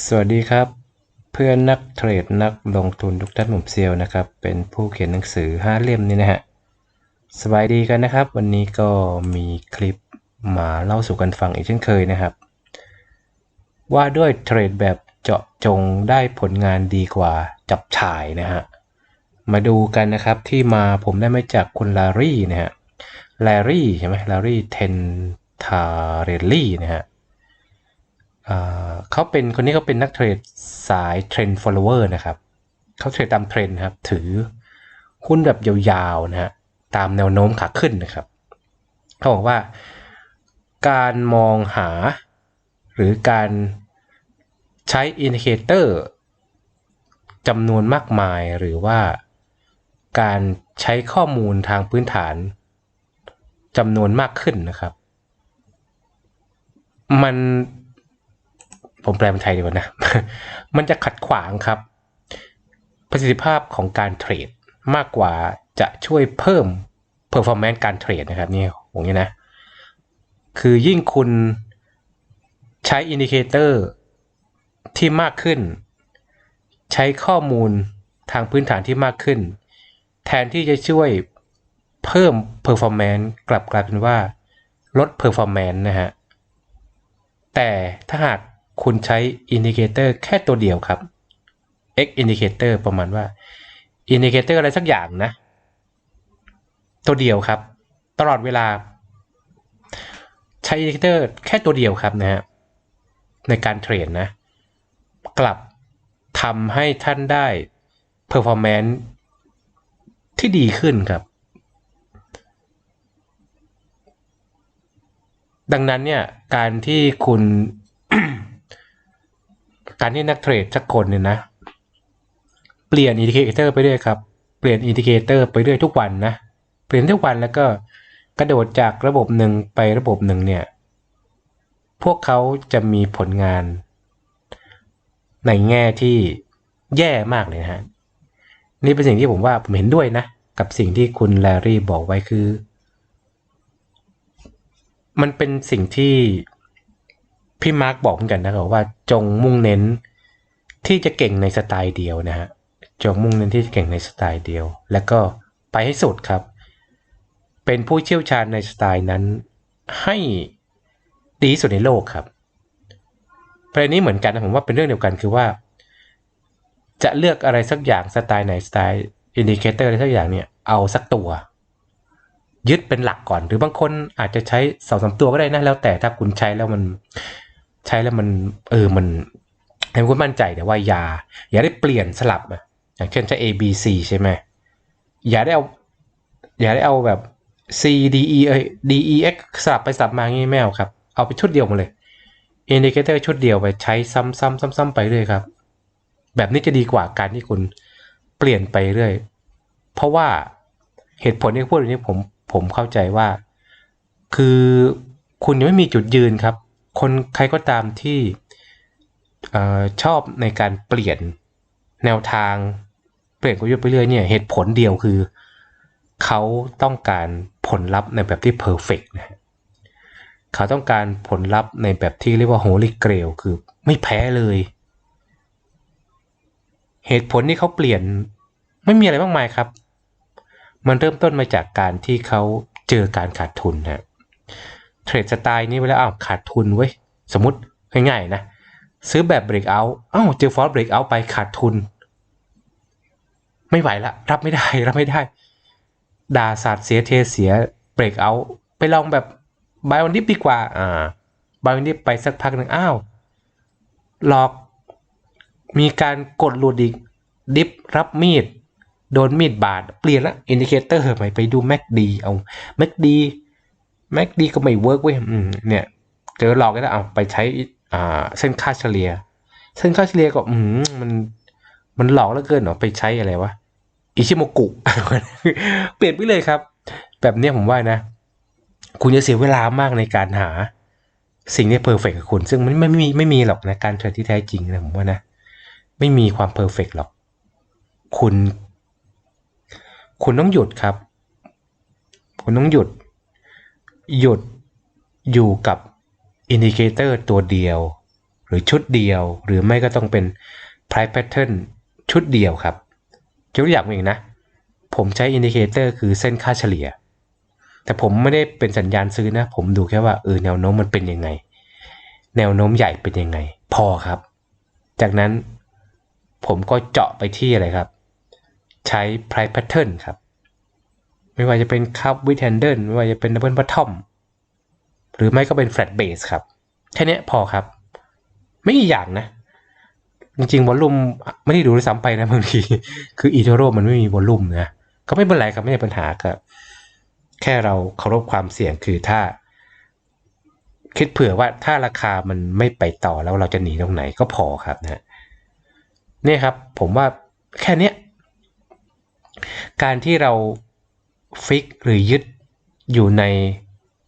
สวัสดีครับ เพื่อนนักเทรดนักลงทุนทุกท่านผมเซียวนะครับ เป็นผู้เขียนหนังสือ 5 เล่มนี่นะฮะสบายดีกันนะครับ วันนี้ก็มีคลิปมาเล่าสู่กันฟังอีกเช่นเคยนะครับ ว่าด้วยเทรดแบบเจาะจงได้ผลงานดีกว่าจับฉ่ายนะฮะมาดูกันนะครับที่มาผมได้มาจากคุณลารี่นะฮะลารี่ใช่ไหมลารี่เทนทาเรลลี่นะฮะ เขาเป็นคนนี้เขาเป็นนักเทรดสายเทรนด์ follower นะครับเขาเทรดตามเทรนด์ครับ ถือหุ้นแบบยาวๆนะฮะตามแนวโน้มขาขึ้นนะครับเขาบอกว่า การมองหาหรือการใช้อินดิเคเตอร์จำนวนมากมายหรือว่าการใช้ข้อมูลทางพื้นฐานจำนวนมากขึ้นนะครับ มัน ผมแปลเป็นไทยดีกว่านะ มันจะขัดขวางครับ ประสิทธิภาพของการเทรดมากกว่าจะช่วยเพิ่ม performance การเทรดนะครับนี่ผมนี้นะ คือยิ่งคุณใช้อินดิเคเตอร์ที่มากขึ้น ใช้ข้อมูลทางพื้นฐานที่มากขึ้น แทนที่จะช่วยเพิ่ม performance กลับกลายเป็นว่าลด performance นะฮะ แต่ถ้าหาก คุณใช้อินดิเคเตอร์แค่ตัวเดียวครับ x indicator ประมาณว่าอินดิเคเตอร์อะไรสักอย่างนะ ตัวเดียวครับ ตลอดเวลา ใช้อินดิเคเตอร์แค่ตัวเดียวครับนะฮะในการเทรดนะ กลับทำให้ท่านได้ performance ที่ดีขึ้นครับ ดังนั้นเนี่ย การที่คุณ การที่นักเทรดสักคนเนี่ยนะ เปลี่ยนอินดิเคเตอร์ไปเรื่อยครับ เปลี่ยนอินดิเคเตอร์ไปเรื่อยทุกวันนะ เปลี่ยนทุกวันแล้วก็กระโดดจากระบบหนึ่งไประบบหนึ่งเนี่ย พวกเขาจะมีผลงาน ในแง่ที่แย่มากเลยนะฮะ นี่เป็นสิ่งที่ผมว่าผมเห็นด้วยนะ กับสิ่งที่คุณแลรี่บอกไว้คือ มันเป็นสิ่งที่ พี่มาร์กบอกเหมือนกันนะครับว่าจงมุ่งเน้นที่จะเก่งในสไตล์เดียวนะฮะจงมุ่งเน้นที่จะเก่งในสไตล์เดียว แล้วก็ไปให้สุดครับ เป็นผู้เชี่ยวชาญในสไตล์นั้นให้ดีสุดในโลกครับประเด็นนี้เหมือนกันนะผมว่าเป็นเรื่องเดียวกันคือว่า จะเลือกอะไรสักอย่างสไตล์ไหนสไตล์อินดิเคเตอร์อะไรสักอย่างเนี่ยเอาสักตัว ยึดเป็นหลักก่อน หรือบางคนอาจจะใช้สองสามตัวก็ได้นะแล้วแต่ถ้าคุณใช้แล้วมัน ใช้แล้วมันเออมันให้คุณมั่นใจแต่ว่ายา อย่าได้เปลี่ยนสลับอะอย่างเช่นใช้ A B C ใช่ไหมอย่าได้เอาอย่าได้เอาแบบ C D E เอ้ย D E X สลับไปสลับมางี้ไม่เอาครับ เอาไปชุดเดียวมาเลยอินดิเคเตอร์ชุดเดียวไปใช้ซ้ำๆซ้ำๆไปเรื่อยครับ แบบนี้จะดีกว่าการที่คุณเปลี่ยนไปเรื่อย เพราะว่าเหตุผลที่พูดอย่างนี้ผมผมเข้าใจว่า คือคุณยังไม่มีจุดยืนครับ คนใครก็ตามที่ชอบในการเปลี่ยนแนวทาง เปลี่ยนกลยุทธ์ไปเรื่อยเนี่ยเหตุผลเดียวคือ เขาต้องการผลลัพธ์ในแบบที่เพอร์เฟกนะฮะเขาต้องการผลลัพธ์ในแบบที่เรียกว่าโฮลิเกรลคือไม่แพ้เลย เหตุผลที่เขาเปลี่ยนไม่มีอะไรมากมายครับ มันเริ่มต้นมาจากการที่เขาเจอการขาดทุนนะ เทรดสไตล์นี้ไปแล้วอ้าวขาดทุนเว้ยสมมติง่ายๆนะ ซื้อแบบ breakout อ้าวเจอฟอร์ breakout ไปขาดทุน ไม่ไหวละ รับไม่ได้รับไม่ได้ ด่าสาดเสียเทเสีย breakout ไปลองแบบบายวันดิฟดีกว่า อ่าบายวันดิฟไปสักพักหนึ่งอ้าวหลอกมีการกดหลุดอีกดิฟรับมีด โดนมีดบาด เปลี่ยนละอินดิเคเตอร์ใหม่ไปดู MACD เอา MACD MACD แม็กดีก็ไม่เวิร์กเว้ยเนี่ยเจอหลอกแล้เอาไปใช้อ่าเส้นค่าเฉลี่ย เส้นค่าเฉลี่ยก็อืมมันมันหลอกเหลือเกินเนาะไปใช้อะไรวะอิชิโมกุ เปลี่ยนไปเลยครับ แบบเนี้ยผมว่านะ คุณจะเสียเวลามากในการหา สิ่งที่เพอร์เฟกกับคุณ ซึ่งมันไม่ไม่มีไม่มีหรอกนะการเทรดที่แท้จริงนะผมว่านะ ไม่มีความเพอร์เฟกหรอก คุณ คุณต้องหยุดครับ คุณต้องหยุด หยุดอยู่กับอินดิเคเตอร์ตัวเดียว หรือชุดเดียว หรือไม่ก็ต้องเป็น price pattern ชุดเดียวครับยกตัวอย่างเองนะ ผมใช้อินดิเคเตอร์คือเส้นค่าเฉลี่ย แต่ผมไม่ได้เป็นสัญญาณซื้อนะ ผมดูแค่ว่าเออแนวโน้มมันเป็นยังไง แนวโน้มใหญ่เป็นยังไง พอครับ จากนั้นผมก็เจาะไปที่อะไรครับ ใช้ price pattern ครับ ไม่ว่าจะเป็น cup with handle ไม่ว่าจะเป็น double bottom หรือไม่ก็เป็น flat base ครับ แค่นี้พอครับ ไม่กี่อย่างนะ จริงๆวอลลุ่มไม่ได้ดูด้วยซ้ำไปนะบางที คืออีโทโรมันไม่มีวอลลุ่มนะ ก็ไม่เป็นไรครับไม่ใช่ปัญหาครับ แค่เราเคารพความเสี่ยงคือถ้า คิดเผื่อว่าถ้าราคามันไม่ไปต่อแล้วเราจะหนีตรงไหนก็พอครับนะนี่ครับ ผมว่าแค่นี้การที่เรา ฟิกหรือยึดอยู่ใน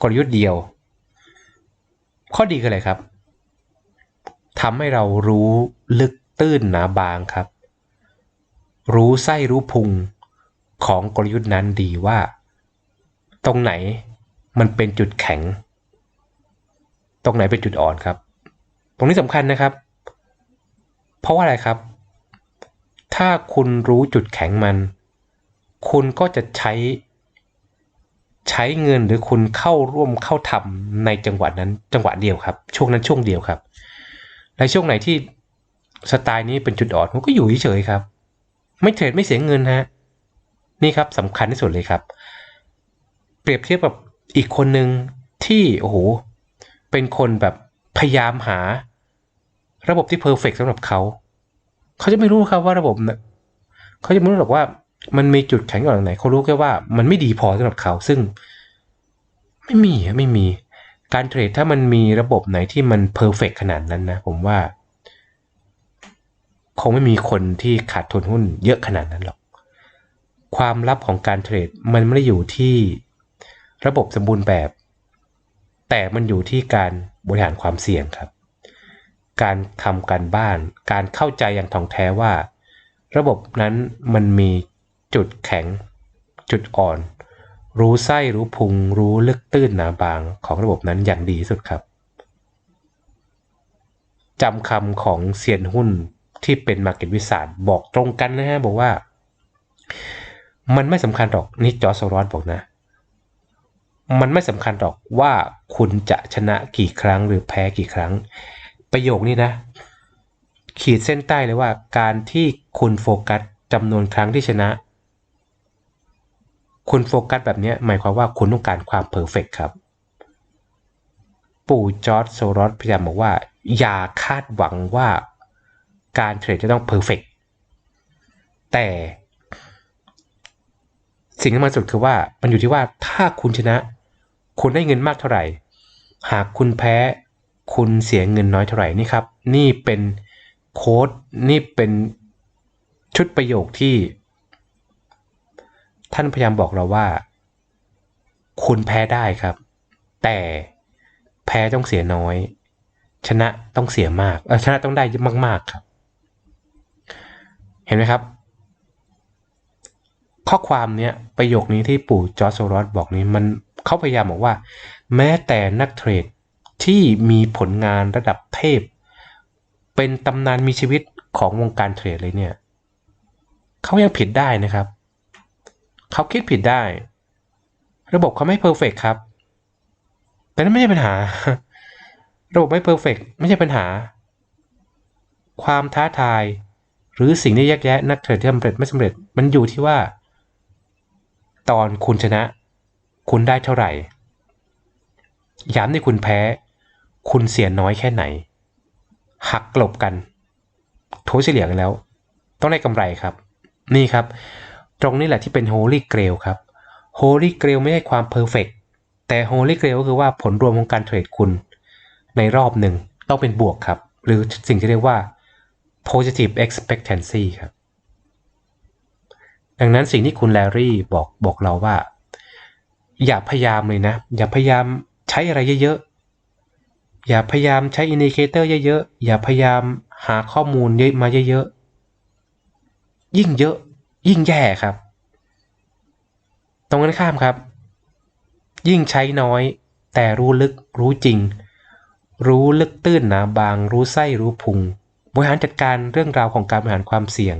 กลยุทธ์เดียว ข้อดีคืออะไรครับทำให้เรารู้ลึกตื้นหนาบางครับ รู้ไส้รู้พุงของกลยุทธ์นั้นดีว่า ตรงไหนมันเป็นจุดแข็ง ตรงไหนเป็นจุดอ่อนครับ ตรงนี้สำคัญนะครับ เพราะว่าอะไรครับ ถ้าคุณรู้จุดแข็งมัน คุณก็จะใช้ ใช้เงินหรือคุณเข้าร่วมเข้าทำในจังหวะนั้นจังหวะเดียวครับ ช่วงนั้นช่วงเดียวครับ ในช่วงไหนที่สไตล์นี้เป็นจุดอ่อนผมก็อยู่เฉยๆครับ ไม่เทรดไม่เสียเงินฮะนี่ครับสำคัญที่สุดเลยครับ เปรียบเทียบกับอีกคนหนึ่งที่โอ้โหเป็นคนแบบพยายามหา ระบบที่เพอร์เฟกสำหรับเขา เขาจะไม่รู้ครับว่าระบบเนี่ยเขาจะไม่รู้หรอกว่า มันมีจุดแข็งอยู่ตรงไหนเขารู้แค่ว่ามันไม่ดีพอสำหรับเขา ซึ่ง ไม่มีไม่มี การเทรดถ้ามันมีระบบไหนที่มันเพอร์เฟกขนาดนั้นนะ ผมว่า คงไม่มีคนที่ขาดทุนหุ้นเยอะขนาดนั้นหรอก ความลับของการเทรดมันไม่ได้อยู่ที่ระบบสมบูรณ์แบบ แต่มันอยู่ที่การบริหารความเสี่ยงครับ การทำการบ้าน การเข้าใจอย่างถ่องแท้ว่า ระบบนั้นมันมี จุดแข็ง จุดอ่อน รู้ไส้รู้พุง รู้ลึกตื้นหนาบางของระบบนั้นอย่างดีที่สุดครับจำคำของเซียนหุ้นที่เป็นมาร์เก็ตวิสาบอกตรงกันนะฮะ บอกว่า มันไม่สำคัญหรอกนี่จอร์สโรสบอกนะ มันไม่สำคัญหรอกว่าคุณจะชนะกี่ครั้งหรือแพ้กี่ครั้ง ประโยคนี้นะ ขีดเส้นใต้เลยว่า การที่คุณโฟกัสจำนวนครั้งที่ชนะ คุณโฟกัสแบบนี้หมายความว่าคุณต้องการความเพอร์เฟกครับ ปู่จอร์ดโซรอสพยายามบอกว่า อย่าคาดหวังว่าการเทรดจะต้องเพอร์เฟกแต่สิ่งที่มันสุดคือว่ามันอยู่ที่ว่าถ้าคุณชนะ คุณได้เงินมากเท่าไหร่ หากคุณแพ้คุณเสียเงินน้อยเท่าไหร่นี่ครับ นี่เป็นโค้ดนี่เป็นชุดประโยคที่ ท่านพยายามบอกเราว่า คุณแพ้ได้ครับ แต่แพ้ต้องเสียน้อย ชนะต้องเสียมากเออชนะต้องได้มาก ๆ ครับ เห็นไหมครับ ข้อความเนี้ยประโยคนี้ที่ปู่จอร์จโซรอสบอกนี้มันเขาพยายามบอกว่า แม้แต่นักเทรดที่มีผลงานระดับเทพ เป็นตำนานมีชีวิตของวงการเทรดเลยเนี่ย เขายังผิดได้นะครับ เขาคิดผิดได้ ระบบเขาไม่เพอร์เฟกครับ แต่นั่นไม่ใช่ปัญหา ระบบไม่เพอร์เฟกไม่ใช่ปัญหา ความท้าทาย หรือสิ่งที่แยกแยะนักเทรดที่สำเร็จไม่สำเร็จมันอยู่ที่ว่า ตอนคุณชนะ คุณได้เท่าไหร่ย้ำในคุณแพ้ คุณเสียน้อยแค่ไหน หักกลบกันทุเฉลี่ยกันแล้ว ต้องได้กำไรครับ นี่ครับ ตรงนี้แหละที่เป็น Holy Grail ครับ Holy Grail ไม่ใช่ความ Perfect แต่ Holy Grail ก็คือว่าผลรวมของการเทรดคุณ ในรอบหนึ่งต้องเป็นบวกครับ หรือสิ่งที่เรียกว่า positive expectancy ครับ ดังนั้นสิ่งที่คุณแลรี่บอกบอกเราว่า อย่าพยายามเลยนะ อย่าพยายามใช้อะไรเยอะๆ อย่าพยายามใช้อินดิเคเตอร์เยอะๆ อย่าพยายามหาข้อมูลเยอะมาเยอะๆ ยิ่งเยอะ ยิ่งแย่ครับ ตรงกันข้ามครับ ยิ่งใช้น้อย แต่รู้ลึกรู้จริง รู้ลึกตื้นหนาบาง รู้ไส้รู้พุงบริหารจัดการเรื่องราวของการบริหารความเสี่ยง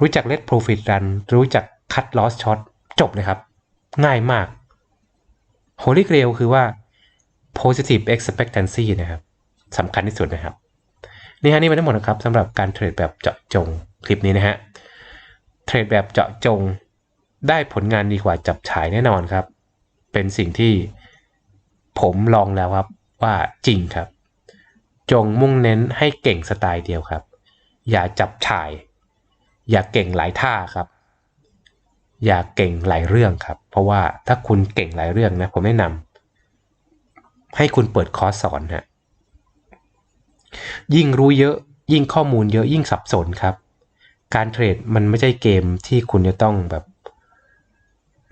รู้จัก let profit run รู้จัก cut loss short จบเลยครับ ง่ายมาก Holy Grail คือว่า positive expectancy นะครับสำคัญที่สุดนะครับ นี่ฮะนี่เป็นทั้งหมดนะครับสำหรับการเทรดแบบเจาะจงคลิปนี้นะฮะ เทรดแบบเจาะจงได้ผลงานดีกว่าจับฉายแน่นอนครับ เป็นสิ่งที่ผมลองแล้วครับว่าจริงครับ จงมุ่งเน้นให้เก่งสไตล์เดียวครับ อย่าจับฉาย อย่าเก่งหลายท่าครับ อย่าเก่งหลายเรื่องครับ เพราะว่าถ้าคุณเก่งหลายเรื่องนะผมแนะนำให้คุณเปิดคอร์สสอนฮะยิ่งรู้เยอะยิ่งข้อมูลเยอะยิ่งสับสนครับ การเทรดมันไม่ใช่เกมที่คุณจะต้องแบบ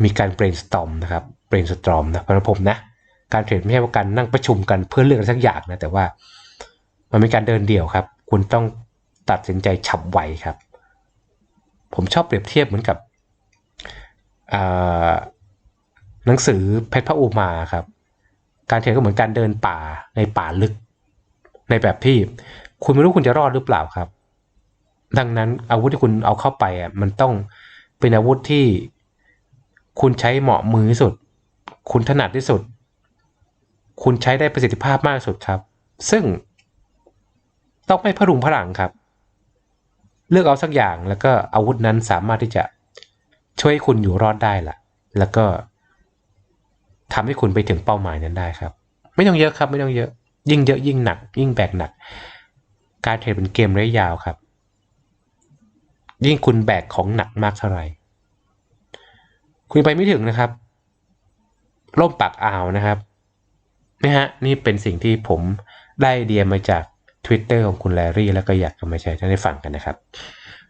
มีการ brainstorm นะครับ brainstorm นะสำหรับผมนะ การเทรดไม่ใช่ว่าการนั่งประชุมกันเพื่อเลือกอะไรสักอย่างนะ แต่ว่ามันเป็นการเดินเดี่ยวครับ คุณต้องตัดสินใจฉับไวครับ ผมชอบเปรียบเทียบเหมือนกับหนังสือเพชรพระอุมาครับ การเทรดก็เหมือนการเดินป่าในป่าลึก ในแบบที่คุณไม่รู้คุณจะรอดหรือเปล่าครับ ดังนั้นอาวุธที่คุณเอาเข้าไปอะมันต้องเป็นอาวุธที่คุณใช้เหมาะมือที่สุด คุณถนัดที่สุด คุณใช้ได้ประสิทธิภาพมากสุดครับ ซึ่งต้องไม่พรุงพลังครับ เลือกเอาสักอย่างแล้วก็อาวุธนั้นสามารถที่จะช่วยให้คุณอยู่รอดได้ล่ะ แล้วก็ทำให้คุณไปถึงเป้าหมายนั้นได้ครับ ไม่ต้องเยอะครับ ไม่ต้องเยอะ ยิ่งเยอะยิ่งหนัก ยิ่งแบกหนัก การเทรดเป็นเกมระยะยาวครับ ยิ่งคุณแบกของหนักมากเท่าไหร่ คุณไปไม่ถึงนะครับล่มปากอ่าวนะครับนะฮะนี่เป็นสิ่งที่ผมได้ไอเดียมาจาก Twitter ของคุณแลรี่ แล้วก็อยากจะมาแชร์ให้ได้ฟังกันนะครับ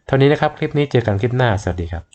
เท่านี้นะครับ คลิปนี้เจอกันคลิปหน้า สวัสดีครับ